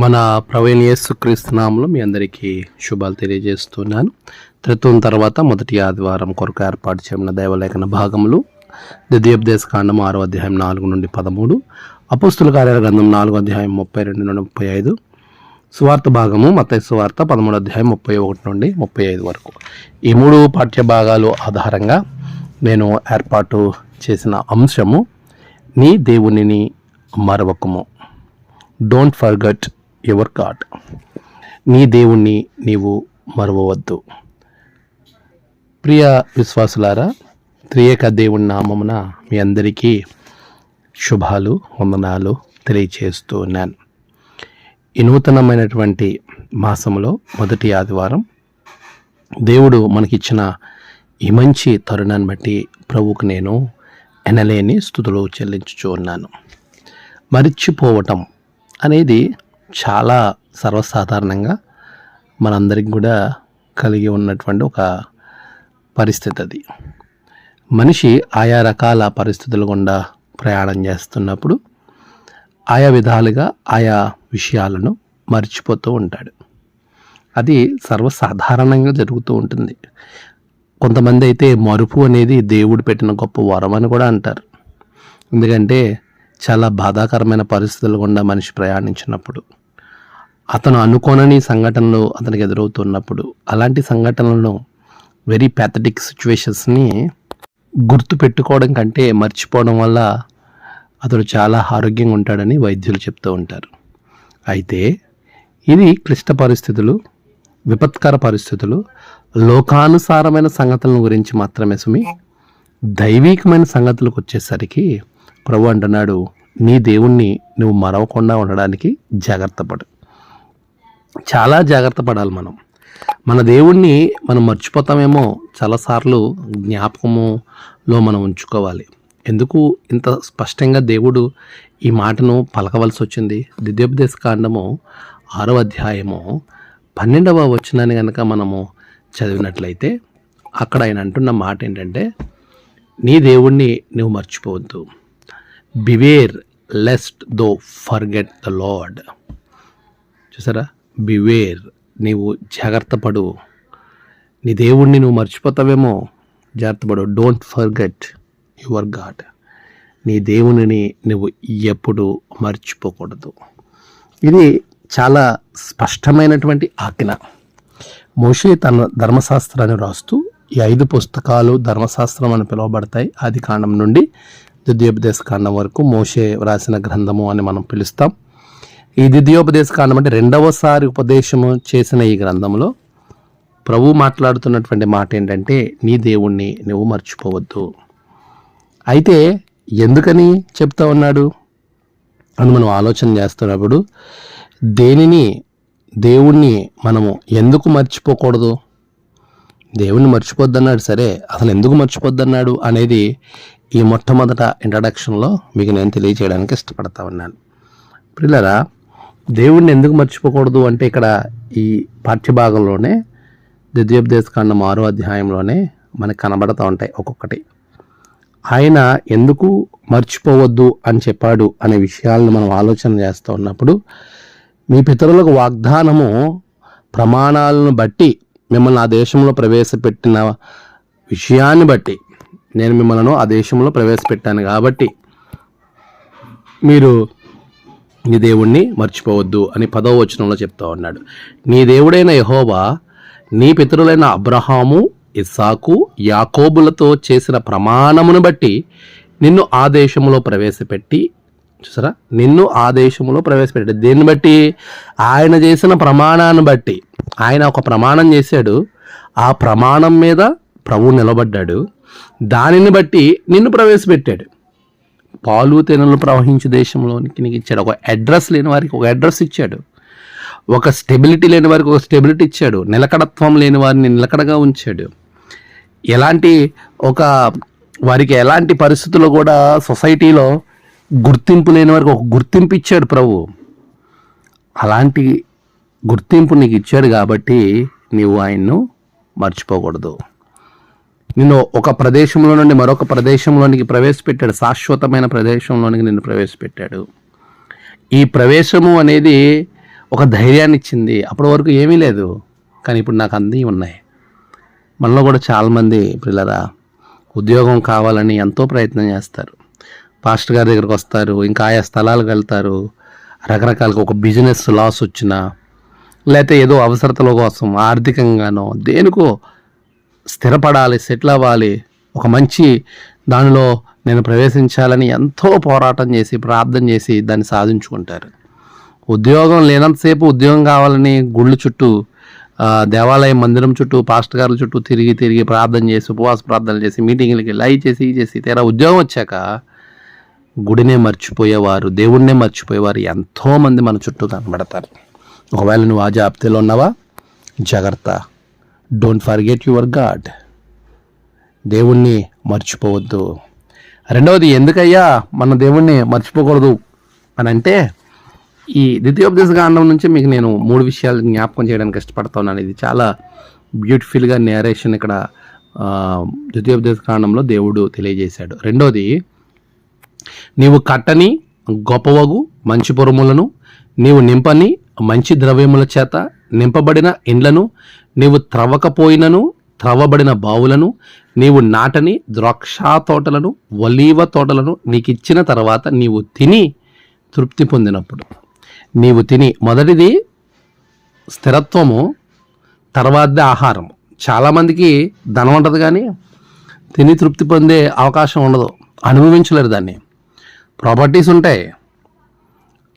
మన ప్రవీణ్ యేసుక్రీస్తునామంలో మీ అందరికీ శుభాలు తెలియజేస్తున్నాను. త్రిత్వం తర్వాత మొదటి ఆదివారం కొరకు ఏర్పాటు చేయన దైవలేఖన భాగములు ద్వితీయోపదేశ కాండం ఆరో అధ్యాయం నాలుగు నుండి పదమూడు అపుస్తుల కార్యాల గ్రంథం నాలుగో అధ్యాయం ముప్పై రెండు నుండి ముప్పై ఐదు సువార్త భాగము మత సువార్త పదమూడు అధ్యాయం ముప్పై ఒకటి నుండి ముప్పై ఐదు వరకు. ఈ మూడు పాఠ్య భాగాలు ఆధారంగా నేను ఏర్పాటు చేసిన అంశము నీ దేవునిని మరవకము. డోంట్ ఫర్గట్ యువర్ గాడ్ నీ దేవుణ్ణి నీవు మరవవద్దు. ప్రియ విశ్వాసులారా త్రియేక దేవుని నామమున మీ అందరికీ శుభాలు వందనాలు తెలియచేస్తూ ఉన్నాను. ఈ నూతనమైనటువంటి మాసంలో మొదటి ఆదివారం దేవుడు మనకిచ్చిన ఈ మంచి తరుణాన్ని బట్టి ప్రభువుకు నేను ఎనలేని స్థుతులు చెల్లించుచూ ఉన్నాను. మరిచిపోవటం అనేది చాలా సర్వసాధారణంగా మనందరికి కూడా కలిగి ఉన్నటువంటి ఒక పరిస్థితి అది మనిషి ఆయా రకాల పరిస్థితుల గుండా ప్రయాణం చేస్తున్నప్పుడు ఆయా విధాలుగా ఆయా విషయాలను మర్చిపోతూ ఉంటాడు. అది సర్వసాధారణంగా జరుగుతూ ఉంటుంది. కొంతమంది అయితే మరుపు అనేది దేవుడు పెట్టిన గొప్ప వరం అని కూడా అంటారు. ఎందుకంటే చాలా బాధాకరమైన పరిస్థితులు గుండా మనిషి ప్రయాణించినప్పుడు అతను అనుకోనని సంఘటనలు అతనికి ఎదురవుతున్నప్పుడు అలాంటి సంఘటనలను వెరీ ప్యాథటిక్ సిచ్యువేషన్స్ని గుర్తు పెట్టుకోవడం కంటే మర్చిపోవడం వల్ల అతడు చాలా ఆరోగ్యంగా ఉంటాడని వైద్యులు చెప్తూ ఉంటారు. అయితే ఇది క్లిష్ట పరిస్థితులు విపత్కర పరిస్థితులు లోకానుసారమైన సంగతుల గురించి మాత్రమే సుమి. దైవికమైన సంగతులకు వచ్చేసరికి ప్రభు అంటున్నాడు నీ దేవుణ్ణి నువ్వు మరవకుండా ఉండడానికి జాగ్రత్త పడు. చాలా జాగ్రత్త పడాలి మనం. మన దేవుణ్ణి మనం మర్చిపోతామేమో చాలాసార్లు జ్ఞాపకములో మనం ఉంచుకోవాలి. ఎందుకు ఇంత స్పష్టంగా దేవుడు ఈ మాటను పలకవలసి వచ్చింది? దిద్యోపదేశ కాండము ఆరో అధ్యాయము పన్నెండవ వచ్చినాన్ని కనుక మనము చదివినట్లయితే అక్కడ ఆయన అంటున్న మాట ఏంటంటే నీ దేవుణ్ణి నువ్వు మర్చిపోవద్దు. Beware lest thou forget the Lord చూసారా? బివేర్ నీవు జాగ్రత్త పడు. నీ దేవుణ్ణి నువ్వు మర్చిపోతావేమో జాగ్రత్త పడు. డోంట్ ఫర్గెట్ యువర్ గాడ్ నీ దేవునిని నువ్వు ఎప్పుడు మర్చిపోకూడదు. ఇది చాలా స్పష్టమైనటువంటి ఆజ్ఞ. మోషే తన ధర్మశాస్త్రాన్ని రాస్తూ ఈ ఐదు పుస్తకాలు ధర్మశాస్త్రం అని పిలువబడతాయి. ఆది కాండం నుండి ద్వితీయోపదేశ కాండం వరకు మోషే వ్రాసిన గ్రంథము అని మనం పిలుస్తాం. ఈ ద్వితీయోపదేశ కాండం అంటే రెండవసారి ఉపదేశము చేసిన ఈ గ్రంథంలో ప్రభు మాట్లాడుతున్నటువంటి మాట ఏంటంటే నీ దేవుణ్ణి నువ్వు మర్చిపోవద్దు. అయితే ఎందుకని చెప్తా ఉన్నాడు? అని మనం ఆలోచన చేస్తున్నప్పుడు దేనిని దేవుణ్ణి మనము ఎందుకు మర్చిపోకూడదు? దేవుణ్ణి మర్చిపోద్దన్నాడు సరే అసలు ఎందుకు మర్చిపోద్దన్నాడు అనేది ఈ మొట్టమొదట ఇంట్రడక్షన్లో మీకు నేను తెలియజేయడానికి ఇష్టపడతా ఉన్నాను. పిల్లరా దేవుణ్ణి ఎందుకు మర్చిపోకూడదు అంటే ఇక్కడ ఈ పాఠ్యభాగంలోనే ద్వితీయోపదేశకాండం ఆరో అధ్యాయంలోనే మనకు కనబడతా ఉంటాయి ఒక్కొక్కటి. ఆయన ఎందుకు మర్చిపోవద్దు అని చెప్పాడు అనే విషయాలను మనం ఆలోచన చేస్తూ ఉన్నప్పుడు మీ పితరులకు వాగ్దానము ప్రమాణాలను బట్టి మిమ్మల్ని ఆ దేశంలో ప్రవేశపెట్టిన విషయాన్ని బట్టి నేను మిమ్మల్ని ఆ దేశంలో ప్రవేశపెట్టాను కాబట్టి మీరు నీ దేవుణ్ణి మర్చిపోవద్దు అని పదవ వచనంలో చెప్తా ఉన్నాడు. నీ దేవుడైన యహోవా నీ పితరులైన అబ్రహాము ఇస్సాకు యాకోబులతో చేసిన ప్రమాణమును బట్టి నిన్ను ఆ దేశంలో ప్రవేశపెట్టి చూసారా? నిన్ను ఆ దేశంలో ప్రవేశపెట్టాడు దీన్ని బట్టి? ఆయన చేసిన ప్రమాణాన్ని బట్టి. ఆయన ఒక ప్రమాణం చేశాడు. ఆ ప్రమాణం మీద ప్రభు నిలబడ్డాడు. దానిని బట్టి నిన్ను ప్రవేశపెట్టాడు. పాలు తేనెలు ప్రవహించే దేశంలోనికి నీకు ఇచ్చాడు. ఒక అడ్రస్ లేని వారికి ఒక అడ్రస్ ఇచ్చాడు. ఒక స్టెబిలిటీ లేని వారికి ఒక స్టెబిలిటీ ఇచ్చాడు. నిలకడత్వం లేని వారిని నిలకడగా ఉంచాడు. ఎలాంటి ఒక వారికి ఎలాంటి పరిస్థితుల్లో కూడా సొసైటీలో గుర్తింపు లేని వారికి ఒక గుర్తింపు ఇచ్చాడు ప్రభు. అలాంటి గుర్తింపు నీకు ఇచ్చాడు కాబట్టి నీవు ఆయన్ను మర్చిపోకూడదు. నిన్ను ఒక ప్రదేశంలో నుండి మరొక ప్రదేశంలోనికి ప్రవేశపెట్టాడు. శాశ్వతమైన ప్రదేశంలోనికి నిన్ను ప్రవేశపెట్టాడు. ఈ ప్రవేశము అనేది ఒక ధైర్యాన్ని ఇచ్చింది అప్పటి వరకు ఏమీ లేదు. కానీ ఇప్పుడు నాకు అన్నీ ఉన్నాయి. మనలో కూడా చాలామంది పిల్లరా ఉద్యోగం కావాలని ఎంతో ప్రయత్నం చేస్తారు. పాస్టర్ గారి దగ్గరకు వస్తారు. ఇంకా ఆయా స్థలాలకు వెళ్తారు. రకరకాలుగా ఒక బిజినెస్ లాస్ వచ్చినా లేకపోతే ఏదో అవసరతల కోసం ఆర్థికంగానో దేనికో స్థిరపడాలి సెటిల్ అవ్వాలి. ఒక మంచి దానిలో నేను ప్రవేశించాలని ఎంతో పోరాటం చేసి ప్రార్థన చేసి దాన్ని సాధించుకుంటారు. ఉద్యోగం లేనంతసేపు ఉద్యోగం కావాలని గుళ్ళు చుట్టూ దేవాలయం మందిరం చుట్టూ పాస్టర్ గారుల చుట్టూ తిరిగి తిరిగి ప్రార్థన చేసి ఉపవాస ప్రార్థనలు చేసి మీటింగ్లకి లైవ్ చేసి చేసి తీరా ఉద్యోగం వచ్చాక గుడినే మర్చిపోయేవారు దేవుడినే మర్చిపోయేవారు ఎంతోమంది మన చుట్టూ కనబడతారు. ఒకవేళ నువ్వు ఆ జాబితాలో ఉన్నావా? జాగ్రత్త. డోంట్ ఫర్గెట్ యువర్ గాడ్ దేవుణ్ణి మర్చిపోవద్దు. రెండవది ఎందుకయ్యా మన దేవుణ్ణి మర్చిపోకూడదు అని అంటే ఈ ద్వితీయోపదేశ కాండం నుంచి మీకు నేను మూడు విషయాలు జ్ఞాపకం చేయడానికి ఇష్టపడుతున్నాను ఇది చాలా బ్యూటిఫుల్గా నేరేషన్ ఇక్కడ ద్వితీయోపదేశ కాండంలో దేవుడు తెలియజేశాడు. రెండోది నీవు కట్టని గొప్పవగు మంచి పొరుములను నీవు నింపని మంచి ద్రవ్యముల చేత నింపబడిన ఇండ్లను నీవు త్రవ్వకపోయినను త్రవ్వబడిన బావులను నీవు నాటని ద్రాక్ష తోటలను ఒలీవ తోటలను నీకు ఇచ్చిన తర్వాత నీవు తిని తృప్తి పొందినప్పుడు. నీవు తిని మొదటిది స్థిరత్వము తర్వాతది ఆహారం చాలామందికి ధనం ఉంటుంది కానీ తిని తృప్తి పొందే అవకాశం ఉండదు. అనుభవించలేరు దాన్ని. ప్రాపర్టీస్ ఉంటాయి.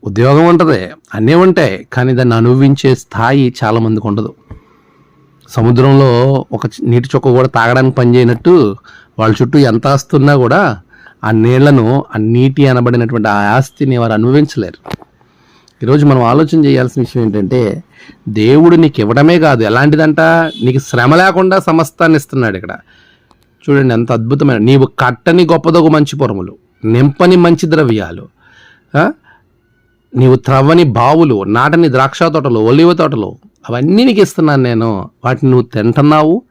ఉద్యోగం ఉంటుంది అన్నీ ఉంటాయి కానీ దాన్ని అనుభవించే స్థాయి చాలామందికి ఉండదు. సముద్రంలో ఒక నీటి చుక్క కూడా తాగడానికి పనిచేయనట్టు వాళ్ళ చుట్టూ ఎంత ఆస్తున్నా కూడా ఆ నీళ్ళను ఆ నీటి అనబడినటువంటి ఆ ఆస్తిని వారు అనుభవించలేరు. ఈరోజు మనం ఆలోచన చేయాల్సిన విషయం ఏంటంటే దేవుడు నీకు ఇవ్వడమే కాదు ఎలాంటిదంట? నీకు శ్రమ లేకుండా సమస్తాన్ని ఇస్తున్నాడు ఇక్కడ. చూడండి ఎంత అద్భుతమైన నీవు కట్టని గొప్పదొక మంచి పొరములు నింపని మంచి ద్రవ్యాలు నీవు త్రవ్వని బావులు నాటని ద్రాక్ష తోటలు ఒలివ తోటలు అవన్నీ నీకు ఇస్తున్నాను నేను. వాటిని నువ్వు తింటున్నావు.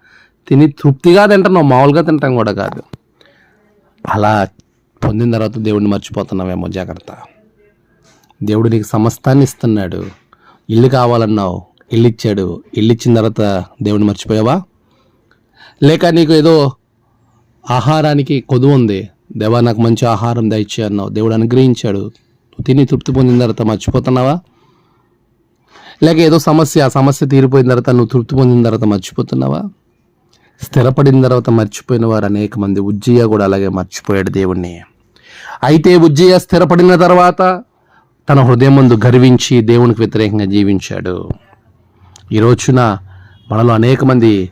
తిని తృప్తిగా తింటున్నావు. మామూలుగా తింటాం కూడా కాదు. అలా పొందిన తర్వాత దేవుడిని మర్చిపోతున్నావేమో జాగ్రత్త. దేవుడు నీకు సమస్తాన్ని ఇస్తున్నాడు. ఇల్లు కావాలన్నావు. ఇల్లు ఇచ్చాడు. ఇల్లు ఇచ్చిన తర్వాత దేవుడిని మర్చిపోయావా? లేక నీకు ఏదో ఆహారానికి కొదువు ఉంది. దేవా నాకు మంచి ఆహారం దయచే అన్నావు. దేవుడు అనుగ్రహించాడు. తిని తృప్తి పొందిన తర్వాత మర్చిపోతున్నావా? లేక ఏదో సమస్య ఆ సమస్య తీరిపోయిన తర్వాత నువ్వు తృప్తి పొందిన తర్వాత మర్చిపోతున్నావా? స్థిరపడిన తర్వాత మర్చిపోయిన వారు అనేక మంది. ఉజ్జయ్య కూడా అలాగే మర్చిపోయాడు దేవుణ్ణి. అయితే ఉజ్జయ్య స్థిరపడిన తర్వాత తన హృదయం ముందు గర్వించి దేవునికి వ్యతిరేకంగా జీవించాడు. ఈ రోజున మనలో అనేక మంది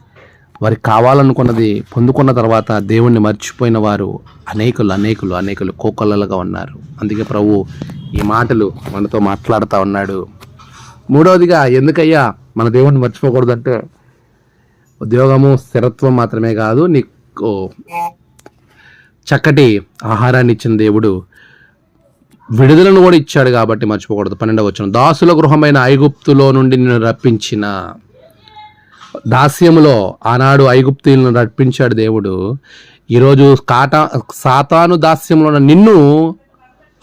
వారికి కావాలనుకున్నది పొందుకున్న తర్వాత దేవుణ్ణి మర్చిపోయిన వారు అనేకులు అనేకులు అనేకులు కోకొల్లలుగా ఉన్నారు. అందుకే ప్రభు ఈ మాటలు మనతో మాట్లాడుతూ ఉన్నాడు. మూడవదిగా ఎందుకయ్యా మన దేవుణ్ణి మర్చిపోకూడదంటే ఉద్యోగము స్థిరత్వం మాత్రమే కాదు నీకు చక్కటి ఆహారాన్ని ఇచ్చిన దేవుడు విడుదలను కూడా ఇచ్చాడు కాబట్టి మర్చిపోకూడదు. పన్నెండవ వచ్చిన దాసుల గృహమైన ఐగుప్తులో నుండి నిన్ను రప్పించిన దాస్యములో ఆనాడు ఐగుప్తులను రప్పించాడు దేవుడు. ఈరోజు కాటా సాతాను దాస్యంలో ఉన్న నిన్ను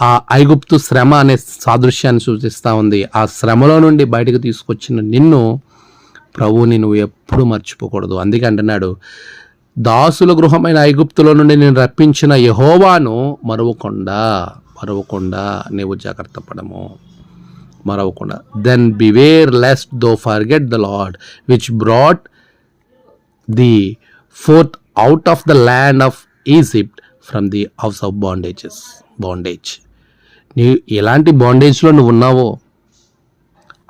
ఆ ఐగుప్తు శ్రమ అనే సాదృశ్యాన్ని సూచిస్తూ ఉంది. ఆ శ్రమలో నుండి బయటకు తీసుకొచ్చిన నిన్ను ప్రభువుని నువ్వు ఎప్పుడు మర్చిపోకూడదు. అందుకే అంటున్నాడు దాసుల గృహమైన ఐగుప్తులో నుండి నేను రప్పించిన యహోవాను మరవకుండా మరవకుండా నీవు జాగ్రత్త పడము. మరవకుండా. Then beware lest thou forget the Lord which brought thee forth out of the land of Egypt from the house of bondages bondage నీ ఎలాంటి బాండేజ్లో నువ్వు ఉన్నావో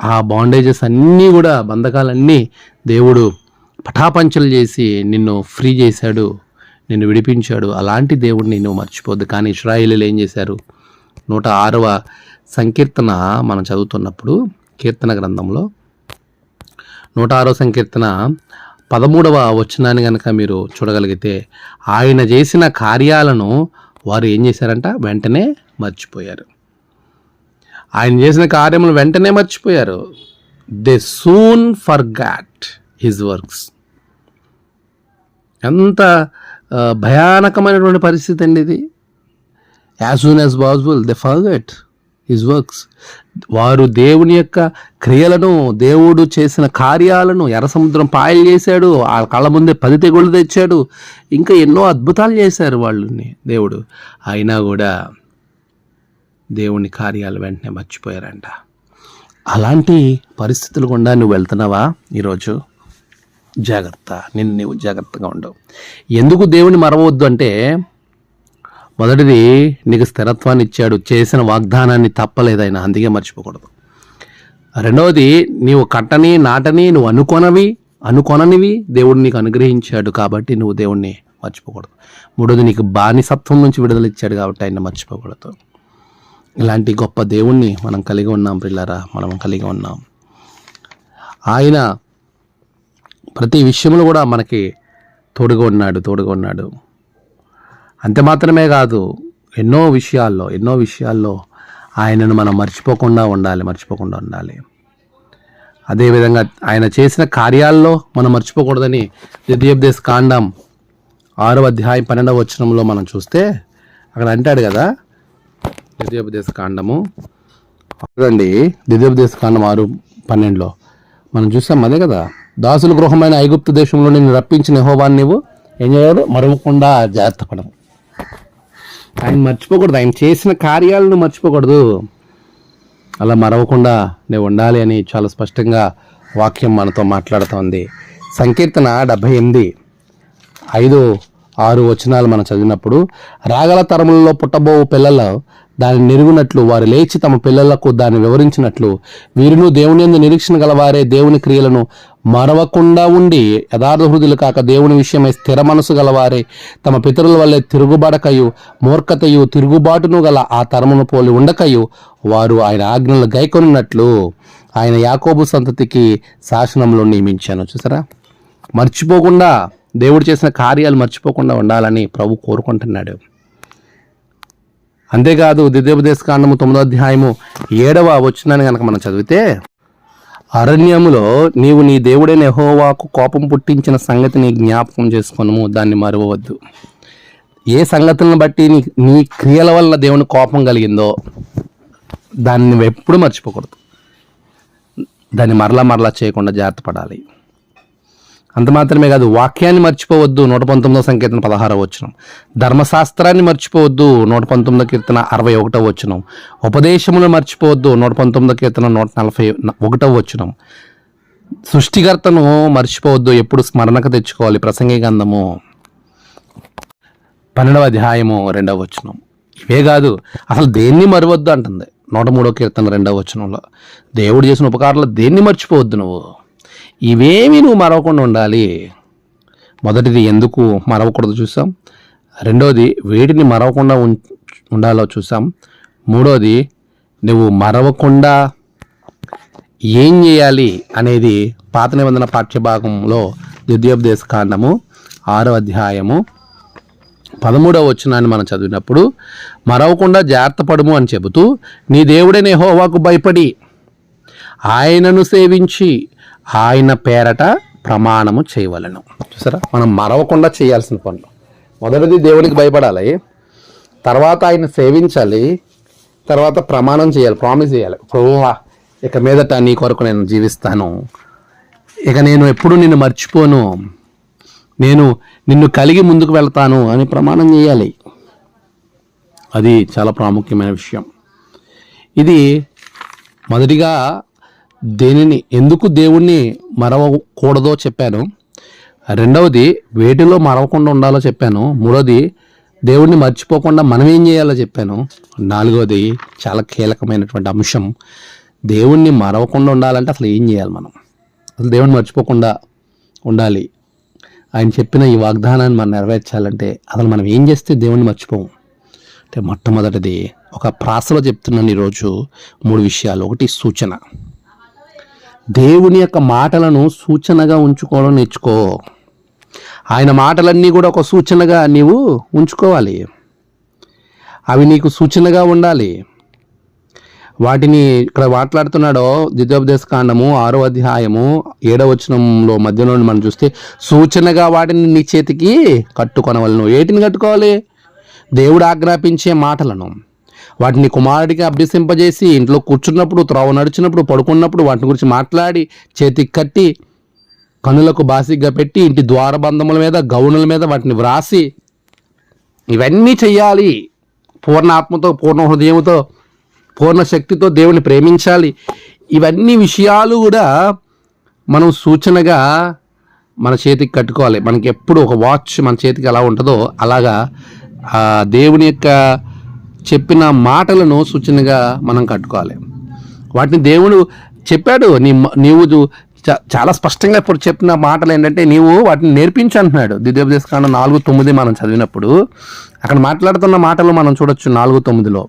ఆ బాండేజెస్ అన్నీ కూడా బంధకాలన్నీ దేవుడు పటాపంచలు చేసి నిన్ను ఫ్రీ చేశాడు నిన్ను విడిపించాడు. అలాంటి దేవుడిని నువ్వు మర్చిపోద్దు. కానీ ఇస్రాయిలీలు ఏం చేశారు? నూట ఆరవ సంకీర్తన మనం చదువుతున్నప్పుడు కీర్తన గ్రంథంలో నూట ఆరో సంకీర్తన పదమూడవ వచనాన్ని కనుక మీరు చూడగలిగితే ఆయన చేసిన కార్యాలను వారు ఏం చేశారంట? వెంటనే మర్చిపోయారు. ఆయన చేసిన కార్యములు వెంటనే మర్చిపోయారు. They soon forgot his works ఎంత భయానకమైనటువంటి పరిస్థితి అండి ఇది. As soon as possible they forget his works వారు దేవుని యొక్క క్రియలను దేవుడు చేసిన కార్యాలను ఎర్రసముద్రం పాయలు చేశాడు ఆ కళ్ళ ముందే పది తెగుళ్ళు తెచ్చాడు. ఇంకా ఎన్నో అద్భుతాలు చేశారు వాళ్ళని దేవుడు. అయినా కూడా దేవుని కార్యాలు వెంటనే మర్చిపోయారంట. అలాంటి పరిస్థితులు గుండా నువ్వు వెళ్తున్నావా ఈరోజు? జాగ్రత్త. నిన్ను నువ్వు జాగ్రత్తగా ఉండవు. ఎందుకు దేవుని మరవద్దు అంటే మొదటిది నీకు స్థిరత్వాన్ని ఇచ్చాడు చేసిన వాగ్దానాన్ని తప్పలేదు ఆయన అందుకే మర్చిపోకూడదు. రెండవది నీవు కట్టని నాటని నువ్వు అనుకొనవి అనుకొననివి దేవుడు నీకు అనుగ్రహించాడు కాబట్టి నువ్వు దేవుణ్ణి మర్చిపోకూడదు. మూడోది నీకు బానిసత్వం నుంచి విడుదల ఇచ్చాడు కాబట్టి ఆయన మర్చిపోకూడదు. ఇలాంటి గొప్ప దేవుణ్ణి మనం కలిగి ఉన్నాం పిల్లరా మనం కలిగి ఉన్నాం. ఆయన ప్రతి విషయంలో కూడా మనకి తోడుగా ఉన్నాడు తోడుగా ఉన్నాడు. అంతే మాత్రమే కాదు ఎన్నో విషయాల్లో ఎన్నో విషయాల్లో ఆయనను మనం మర్చిపోకుండా ఉండాలి మర్చిపోకుండా ఉండాలి. అదేవిధంగా ఆయన చేసిన కార్యాల్లో మనం మర్చిపోకూడదని ద్వితీయోపదేశ కాండం ఆరో అధ్యాయం పన్నెండవ వచనంలో మనం చూస్తే అక్కడ అంటాడు కదా ద్వితీయోపదేశ కాండము. అదండి ద్వితీయోపదేశ కాండం ఆరు పన్నెండులో మనం చూసాం అదే కదా దాసుల గృహమైన ఐగుప్తు దేశంలో నిన్ను రప్పించిన హోవాన్ని నీవు ఏం చేయాలి? మరవకుండా జాగ్రత్త పడము ఆయన మర్చిపోకూడదు. ఆయన చేసిన కార్యాలను మర్చిపోకూడదు. అలా మరవకుండా నేను ఉండాలి అని చాలా స్పష్టంగా వాక్యం మనతో మాట్లాడుతోంది. సంకీర్తన డెబ్భై ఎనిమిది ఐదు ఆరు వచనాలు మనం చదివినప్పుడు రాగల తరములలో పుట్టబో పిల్లలు దాన్ని నిరుగునట్లు వారు లేచి తమ పిల్లలకు దాన్ని వివరించినట్లు వీరును దేవుని ఎందు నిరీక్షణ గలవారే దేవుని క్రియలను మరవకుండా ఉండి యథార్థ హృదులు కాక దేవుని విషయమై స్థిర మనసు గలవారే తమ పితరుల వల్లే తిరుగుబడకయు మూర్ఖతయు తిరుగుబాటును గల ఆ తరమును పోలి ఉండకయు వారు ఆయన ఆజ్ఞలు గైకొనినట్లు ఆయన యాకోబు సంతతికి శాసనంలో నియమించాను. చూసారా? మర్చిపోకుండా దేవుడు చేసిన కార్యాలు మర్చిపోకుండా ఉండాలని ప్రభు కోరుకుంటున్నాడు. అంతేకాదు దిద్యోపదేశ కాండము తొమ్మిదో అధ్యాయము ఏడవ వచ్చినాన్ని కనుక మనం చదివితే అరణ్యములో నీవు నీ దేవుడైన ఎహోవాకు కోపం పుట్టించిన సంగతిని జ్ఞాపకం చేసుకొనము దాన్ని మరవవద్దు. ఏ సంగతులను బట్టి నీ నీ క్రియల వల్ల దేవుని కోపం కలిగిందో దాన్ని నువ్వు ఎప్పుడు మర్చిపోకూడదు. దాన్ని మరలా మరలా చేయకుండా జాగ్రత్త పడాలి. అంత మాత్రమే కాదు వాక్యాన్ని మర్చిపోవద్దు నూట పంతొమ్మిదో సంకీర్తన పదహారవ వచనం. ధర్మశాస్త్రాన్ని మర్చిపోవద్దు నూట పంతొమ్మిదో కీర్తన అరవై ఒకటో వచనం. ఉపదేశమును మర్చిపోవద్దు నూట పంతొమ్మిదో కీర్తన నూట నలభై ఒకటో వచనం. సృష్టికర్తను మర్చిపోవద్దు ఎప్పుడు స్మరణకు తెచ్చుకోవాలి ప్రసంగి గంధము పన్నెండవ అధ్యాయము రెండవ వచనం. ఇవే కాదు అసలు దేన్ని మరవద్దు అంటుంది. నూట మూడో కీర్తన రెండవ వచనంలో. దేవుడు చేసిన ఉపకారాలు దేన్ని మర్చిపోవద్దు నువ్వు? ఇవేమి నువ్వు మరవకుండా ఉండాలి. మొదటిది ఎందుకు మరవకూడదు చూసాం. రెండోది వేటిని మరవకుండా ఉం- ఉండాలో చూసాం. మూడోది నువ్వు మరవకుండా ఏం చేయాలి అనేది పాత నిబంధన పాఠ్యభాగంలో ద్వితీయోపదేశ కాండము ఆరో అధ్యాయము పదమూడవ వచనాన్ని మనం చదివినప్పుడు మరవకుండా జాగ్రత్త పడుము అని చెబుతూ నీ దేవుడైన నేహోవాకు భయపడి ఆయనను సేవించి ఆయన పేరట ప్రమాణము చేయవలను. చూసారా? మనం మరవకుండా చేయాల్సిన పనులు. మొదటిది దేవునికి భయపడాలి. తర్వాత ఆయన సేవించాలి. తర్వాత ప్రమాణం చేయాలి ప్రామిస్ చేయాలి. ప్రభువా ఇక మీదట నీ కొరకు నేను జీవిస్తాను. ఇక నేను ఎప్పుడు నిన్ను మర్చిపోను. నేను నిన్ను కలిగి ముందుకు వెళ్తాను అని ప్రమాణం చేయాలి. అది చాలా ప్రాముఖ్యమైన విషయం. ఇది మొదటిగా దేనిని ఎందుకు దేవుణ్ణి మరవకూడదో చెప్పాను. రెండవది వేటిలో మరవకుండా ఉండాలో చెప్పాను. మూడవది దేవుణ్ణి మర్చిపోకుండా మనం ఏం చేయాలో చెప్పాను. నాలుగవది చాలా కీలకమైనటువంటి అంశం. దేవుణ్ణి మరవకుండా ఉండాలంటే అసలు ఏం చేయాలి మనం? అసలు దేవుణ్ణి మర్చిపోకుండా ఉండాలి. ఆయన చెప్పిన ఈ వాగ్దానాన్ని మనం నెరవేర్చాలంటే అసలు మనం ఏం చేస్తే దేవుణ్ణి మర్చిపోము? అంటే మొట్టమొదటిది ఒక ప్రాసలో చెప్తున్నాను ఈరోజు మూడు విషయాలు. ఒకటి సూచన. దేవుని యొక్క మాటలను సూచనగా ఉంచుకోవడం నేర్చుకో. ఆయన మాటలన్నీ కూడా ఒక సూచనగా నీవు ఉంచుకోవాలి. అవి నీకు సూచనగా ఉండాలి. వాటిని ఇక్కడ మాట్లాడుతున్నాడో ద్వితీయోపదేశ కాండము ఆరో అధ్యాయము ఏడవ వచనంలో మధ్యలో మనం చూస్తే సూచనగా వాటిని నీ చేతికి కట్టుకొనవలను. ఏటిని కట్టుకోవాలి? దేవుడు ఆజ్ఞాపించే మాటలను. వాటిని కుమారుడికి అభ్యసింపజేసి ఇంట్లో కూర్చున్నప్పుడు త్రోవ నడిచినప్పుడు పడుకున్నప్పుడు వాటి గురించి మాట్లాడి చేతికి కట్టి కనులకు బాసిగ్గా పెట్టి ఇంటి ద్వారబంధముల మీద గౌనుల మీద వాటిని వ్రాసి ఇవన్నీ చెయ్యాలి. పూర్ణ ఆత్మతో పూర్ణ హృదయంతో పూర్ణ శక్తితో దేవుని ప్రేమించాలి. ఇవన్నీ విషయాలు కూడా మనం సూచనగా మన చేతికి కట్టుకోవాలి. మనకి ఎప్పుడు ఒక వాచ్ మన చేతికి ఎలా ఉంటుందో అలాగా దేవుని యొక్క చెప్పిన మాటలను సూచనగా మనం కట్టుకోవాలి. వాటిని దేవుడు చెప్పాడు నీ నీవు చాలా స్పష్టంగా ఇప్పుడు చెప్పిన మాటలు ఏంటంటే నీవు వాటిని నేర్పించు అంటున్నాడు. ద్వితీయోపదేశ కాండం నాలుగు తొమ్మిది మనం చదివినప్పుడు అక్కడ మాట్లాడుతున్న మాటలు మనం చూడొచ్చు నాలుగు తొమ్మిదిలో.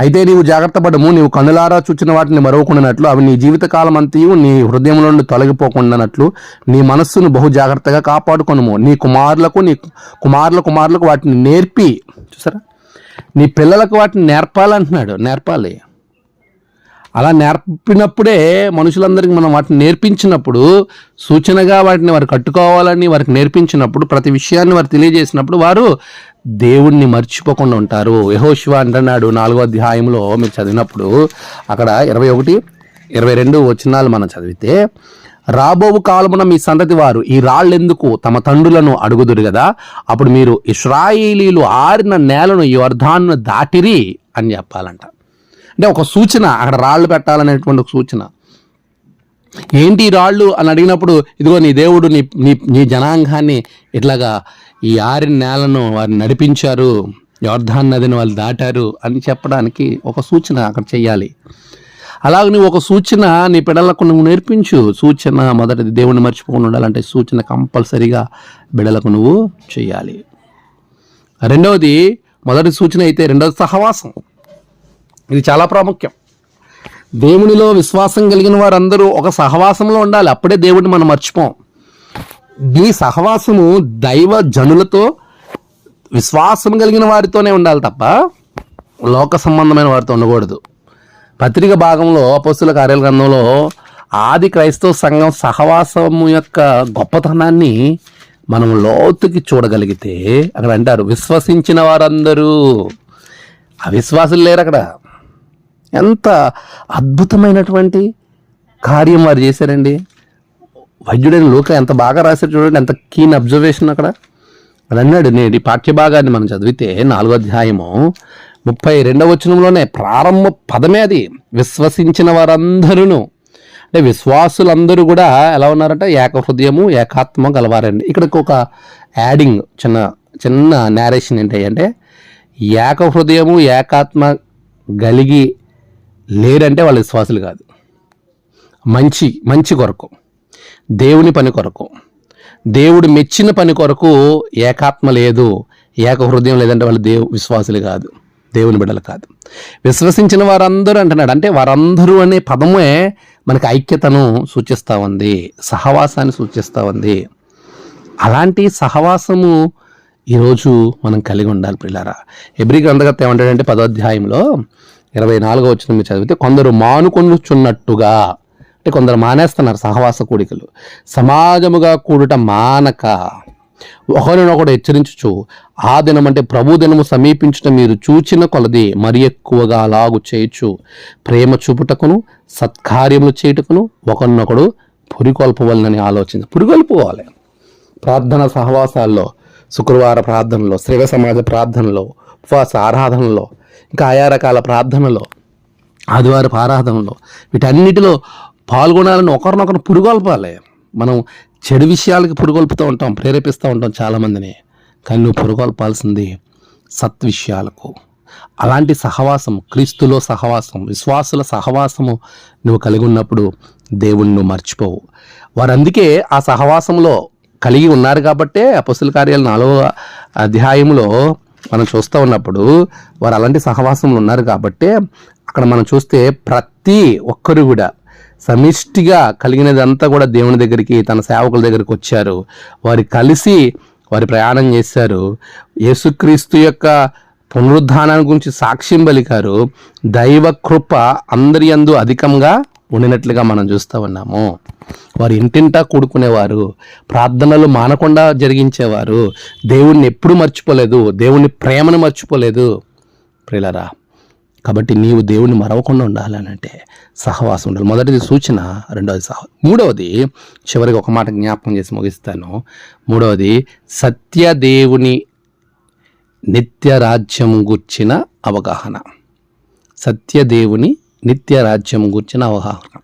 అయితే నీవు జాగ్రత్త పడము నీవు కన్నులారా చూచిన వాటిని మరవకుండానట్లు అవి నీ జీవితకాలం అంతయు నీ హృదయం నుండి తొలగిపోకుండానట్లు నీ మనస్సును బహు జాగ్రత్తగా కాపాడుకొనుము. నీ కుమారులకు నీ కుమారుల కుమారులకు వాటిని నేర్పి. చూసారా? నీ పిల్లలకు వాటిని నేర్పాలంటున్నాడు నేర్పాలి. అలా నేర్పినప్పుడే మనుషులందరికీ మనం వాటిని నేర్పించినప్పుడు సూచనగా వాటిని వారు కట్టుకోవాలని వారికి నేర్పించినప్పుడు ప్రతి విషయాన్ని వారు తెలియజేసినప్పుడు వారు దేవుణ్ణి మర్చిపోకుండా ఉంటారు. యహోశివ అంటున్నాడు నాలుగో అధ్యాయంలో మీరు చదివినప్పుడు అక్కడ ఇరవై ఒకటి ఇరవై రెండు వచనాలు మనం చదివితే రాబోవు కాలమున మీ సంతతి వారు ఈ రాళ్ళెందుకు తమ తండ్రులను అడుగుదురు కదా అప్పుడు మీరు ఇస్రాయిలీలు ఆరిన నేలను ఈ దాటిరి అని చెప్పాలంట. అంటే ఒక సూచన అక్కడ రాళ్ళు పెట్టాలనేటువంటి ఒక సూచన. ఏంటి ఈ రాళ్ళు అని అడిగినప్పుడు ఇదిగో నీ దేవుడు నీ నీ నీ జనాంగాన్ని ఇట్లాగా ఈ ఆరిన నేలను వారిని నడిపించారు యోర్ధాన్ నదిని వాళ్ళు దాటారు అని చెప్పడానికి ఒక సూచన అక్కడ చేయాలి అలాగే నువ్వు ఒక సూచన నీ బిడలకు నువ్వు నేర్పించు. సూచన మొదటిది దేవుని మర్చిపోకుండా ఉండాలంటే సూచన కంపల్సరీగా బిడలకు నువ్వు చేయాలి. రెండవది మొదటి సూచన అయితే రెండవది సహవాసం. ఇది చాలా ప్రాముఖ్యం. దేవునిలో విశ్వాసం కలిగిన వారందరూ ఒక సహవాసంలో ఉండాలి. అప్పుడే దేవుడిని మనం మర్చిపోం. ఈ సహవాసము దైవ జనులతో విశ్వాసం కలిగిన వారితోనే ఉండాలి తప్ప లోక సంబంధమైన వారితో ఉండకూడదు. పత్రిక భాగంలో అపస్తుల కార్యాల గ్రంథంలో ఆది క్రైస్తవ సంఘం సహవాసము యొక్క గొప్పతనాన్ని మనం లోతుకి చూడగలిగితే అక్కడ అంటారు. విశ్వసించిన వారందరూ. అవిశ్వాసులు లేరు అక్కడ. ఎంత అద్భుతమైనటువంటి కార్యం వారు చేశారండి. వైద్యుడైన లోక ఎంత బాగా రాశారు చూడండి. ఎంత కీన్ అబ్జర్వేషన్ అక్కడ. అది అన్నాడు. నేటి పాఠ్యభాగాన్ని మనం చదివితే నాలుగో అధ్యాయము ముప్పై రెండవ వచనంలోనే ప్రారంభ పదమే అది. విశ్వసించిన వారందరూ అంటే విశ్వాసులందరూ కూడా ఎలా ఉన్నారంటే ఏక హృదయము ఏకాత్మ గలవారండి. ఇక్కడికి ఒక యాడింగ్ చిన్న చిన్న నేరేషన్ ఏంటి అంటే ఏక హృదయము ఏకాత్మ గలిగి లేరంటే వాళ్ళు విశ్వాసులు కాదు. మంచి మంచి కొరకు దేవుని పని కొరకు దేవుడు మెచ్చిన పని కొరకు ఏకాత్మ లేదు ఏక హృదయం లేదంటే వాళ్ళు దేవు విశ్వాసులు కాదు. దేవుని బిడ్డలు కాదు. విశ్వసించిన వారందరూ అంటున్నాడు. అంటే వారందరూ అనే పదమే మనకి ఐక్యతను సూచిస్తూ ఉంది. సహవాసాన్ని సూచిస్తూ ఉంది. అలాంటి సహవాసము ఈరోజు మనం కలిగి ఉండాలి పిల్లారా ఎబ్రి గ్రంథకర్త ఏమంటాడంటే పదోధ్యాయంలో ఇరవై నాలుగో వచ్చిన మీరు చదివితే కొందరు మానుకొనుచున్నట్టుగా అంటే కొందరు మానేస్తున్నారు సహవాస కూడికలు. సమాజముగా కూడుట మానక. ఒకరినొకడు హెచ్చరించుచు ఆ దినం అంటే ప్రభు దినము సమీపించటం మీరు చూచిన కొలది మరి ఎక్కువగా అలాగు చేయొచ్చు ప్రేమ చూపుటకును సత్కార్యములు చేయుటకును ఒకరినొకడు పురికొల్పవలనని ఆలోచన పురికొల్పుకోవాలి ప్రార్థన సహవాసాల్లో శుక్రవార ప్రార్థనలో శ్రీవ సమాజ ప్రార్థనలో ఉపవాస ఆరాధనలో ఇంకా ఆయా రకాల ప్రార్థనలో ఆదివారపు ఆరాధనలో వీటన్నిటిలో పాల్గొనాలని ఒకరినొకరు పురుగొల్పాలి మనం చెడు విషయాలకి పురుగొల్పుతూ ఉంటాం ప్రేరేపిస్తూ ఉంటాం చాలామందిని. కానీ నువ్వు పురుగొల్పాల్సింది సత్విషయాలకు. అలాంటి సహవాసం క్రీస్తులో సహవాసం విశ్వాసుల సహవాసము నువ్వు కలిగి ఉన్నప్పుడు దేవుణ్ణి నువ్వు మర్చిపోవు. వారందుకే ఆ సహవాసంలో కలిగి ఉన్నారు కాబట్టే అపస్తుల కార్యాలు నాలుగో అధ్యాయంలో మనం చూస్తూ ఉన్నప్పుడు వారు అలాంటి సహవాసంలో ఉన్నారు కాబట్టే అక్కడ మనం చూస్తే ప్రతి ఒక్కరు కూడా సమిష్టిగా కలిగినదంతా కూడా దేవుని దగ్గరికి తన సేవకుల దగ్గరికి వచ్చారు. వారు కలిసి వారి ప్రయాణం చేశారు. యేసుక్రీస్తు యొక్క పునరుద్ధానాన్ని గురించి సాక్ష్యం పలికారు. దైవ కృప అందరి యందు అధికంగా ఉండినట్లుగా మనం చూస్తూ ఉన్నాము. వారు ఇంటింటా కూడుకునేవారు. ప్రార్థనలు మానకుండా జరిగించేవారు. దేవుణ్ణి ఎప్పుడు మర్చిపోలేదు. దేవుని ప్రేమను మర్చిపోలేదు. ప్రిలరా కాబట్టి నీవు దేవుణ్ణి మరవకుండా ఉండాలనంటే సహవాసం ఉండాలి. మొదటిది సూచన రెండవది సహ మూడవది చివరికి ఒక మాట జ్ఞాపకం చేసి ముగిస్తాను. మూడవది సత్యదేవుని నిత్య రాజ్యం గుర్చిన అవగాహన. సత్యదేవుని నిత్య రాజ్యం గురించిన అవగాహన.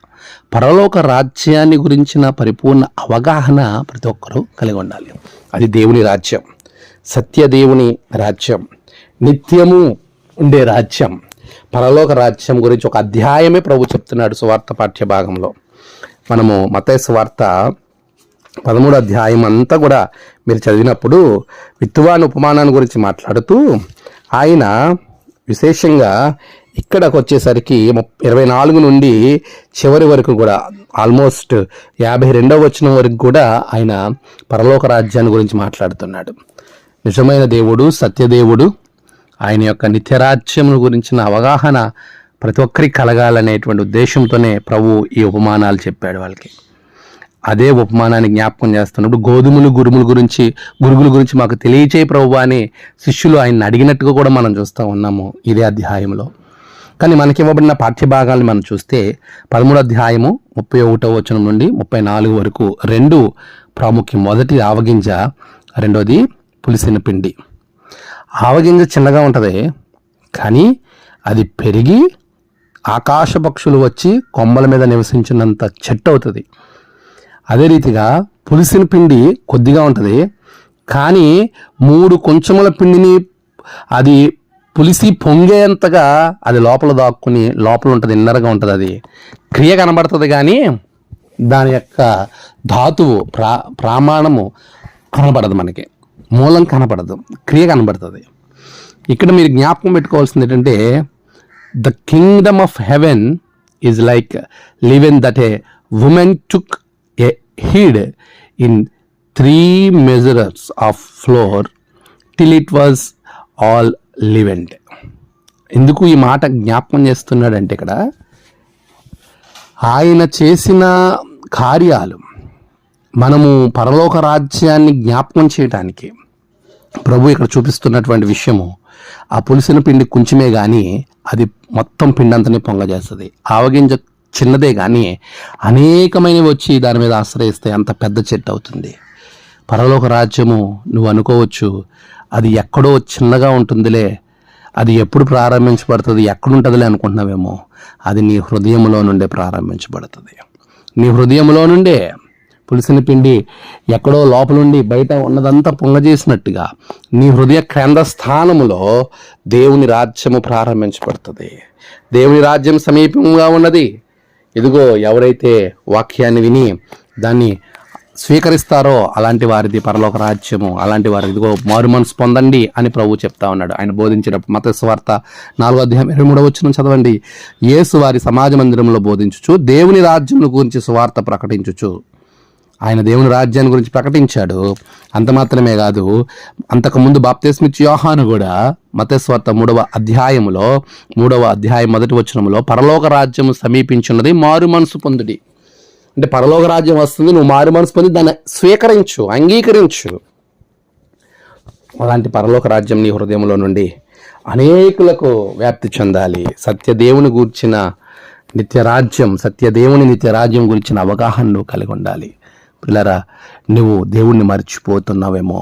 పరలోక రాజ్యాన్ని గురించిన పరిపూర్ణ అవగాహన ప్రతి ఒక్కరూ కలిగి ఉండాలి. అది దేవుని రాజ్యం. సత్యదేవుని రాజ్యం. నిత్యము ఉండే రాజ్యం. పరలోక రాజ్యం గురించి ఒక అధ్యాయమే ప్రభు చెప్తున్నాడు సువార్త పాఠ్య భాగంలో. మనము మత సువార్త పదమూడు అధ్యాయం అంతా కూడా మీరు చదివినప్పుడు విత్తువాని ఉపమానాన్ని గురించి మాట్లాడుతూ ఆయన విశేషంగా ఇక్కడకు వచ్చేసరికి ఇరవై నాలుగు నుండి చివరి వరకు కూడా ఆల్మోస్ట్ యాభై రెండవ వచ్చిన వరకు కూడా ఆయన పరలోక రాజ్యాన్ని గురించి మాట్లాడుతున్నాడు. నిజమైన దేవుడు సత్యదేవుడు ఆయన యొక్క నిత్యరాజ్యముల గురించిన అవగాహన ప్రతి ఒక్కరికి కలగాలనేటువంటి ఉద్దేశంతోనే ప్రభు ఈ ఉపమానాలు చెప్పాడు వాళ్ళకి. అదే ఉపమానాన్ని జ్ఞాపకం చేస్తున్నప్పుడు గోధుమలు గురుముల గురించి గురుగుల గురించి మాకు తెలియచేయి ప్రభు అని శిష్యులు ఆయన అడిగినట్టుగా కూడా మనం చూస్తూ ఉన్నాము ఇదే అధ్యాయంలో. కానీ మనకి ఇవ్వబడిన పాఠ్యభాగాలను మనం చూస్తే పదమూడు అధ్యాయము ముప్పై ఒకటో వచనం నుండి ముప్పై నాలుగు వరకు రెండు ప్రాముఖ్యం. మొదటి ఆవగింజ రెండోది పులిసిన పిండి. ఆవగింజ చిన్నగా ఉంటుంది. కానీ అది పెరిగి ఆకాశ పక్షులు వచ్చి కొమ్మల మీద నివసించినంత చెట్టు అవుతుంది. అదే రీతిగా పులిసిన పిండి కొద్దిగా ఉంటుంది. కానీ మూడు కొంచెముల పిండిని అది పులిసి పొంగేంతగా అది లోపల దాక్కుని లోపల ఉంటుంది ఇన్నరగా ఉంటుంది అది. క్రియ కనబడుతుంది కానీ దాని యొక్క ధాతువు ప్రా ప్రామాణము కనబడదు మనకి. మూలం కనబడదు క్రియ కనబడుతుంది. ఇక్కడ మీరు జ్ఞాపకం పెట్టుకోవాల్సింది ఏంటంటే the kingdom of heaven is like leaven that a woman took a hid in three measures of flour till it was all leavened ఎందుకు ఈ మాట జ్ఞాపకం చేస్తున్నాడంటే ఇక్కడ ఆయన చేసిన కార్యాలు మనము పరలోక రాజ్యాన్ని జ్ఞాపకం చేయటానికి ప్రభు ఇక్కడ చూపిస్తున్నటువంటి విషయము ఆ పులిసిన పిండి కొంచెమే కానీ అది మొత్తం పిండంతని పొంగజేస్తుంది. ఆవగింజ చిన్నదే కానీ అనేకమైనవి వచ్చి దాని మీద ఆశ్రయిస్తే అంత పెద్ద చెట్టు అవుతుంది. పరలోక రాజ్యము నువ్వు అనుకోవచ్చు అది ఎక్కడో చిన్నగా ఉంటుందిలే అది ఎప్పుడు ప్రారంభించబడుతుంది ఎక్కడుంటుందిలే అనుకుంటున్నావేమో అది నీ హృదయంలో నుండే ప్రారంభించబడుతుంది. నీ హృదయంలో నుండే పులిసిన పిండి ఎక్కడో లోపలుండి బయట ఉన్నదంతా పొంగజేసినట్టుగా నీ హృదయ కేంద్ర స్థానములో దేవుని రాజ్యము ప్రారంభించబడుతుంది. దేవుని రాజ్యం సమీపంగా ఉన్నది. ఇదిగో ఎవరైతే వాక్యాన్ని విని దాన్ని స్వీకరిస్తారో అలాంటి వారిది పరలోక రాజ్యము అలాంటి వారి ఇదిగో మారు మనసు పొందండి అని ప్రభు చెప్తా ఉన్నాడు. ఆయన బోధించిన మత స్వార్త నాలుగో అధ్యాయం ఇరవై మూడవ వచ్చిన చదవండి. యేసు వారి సమాజ మందిరంలో బోధించుచు దేవుని రాజ్యముల గురించి స్వార్థ ప్రకటించుచు. ఆయన దేవుని రాజ్యాన్ని గురించి ప్రకటించాడు. అంత మాత్రమే కాదు అంతకుముందు బాప్తిస్మిచ్ యోహాను కూడా మతస్వార్త మూడవ అధ్యాయములో మూడవ అధ్యాయం మొదటి వచనంలో పరలోక రాజ్యము సమీపించున్నది మారు మనసు పొందుడి. అంటే పరలోక రాజ్యం వస్తుంది నువ్వు మారు మనసు పొంది దాన్ని స్వీకరించు అంగీకరించు. అలాంటి పరలోక రాజ్యం నీ హృదయంలో నుండి అనేకులకు వ్యాప్తి చెందాలి. సత్యదేవుని గూర్చిన నిత్యరాజ్యం సత్యదేవుని నిత్యరాజ్యం గురించిన అవగాహన నువ్వు కలిగి ఉండాలి. పిల్లరా నువ్వు దేవుణ్ణి మర్చిపోతున్నావేమో.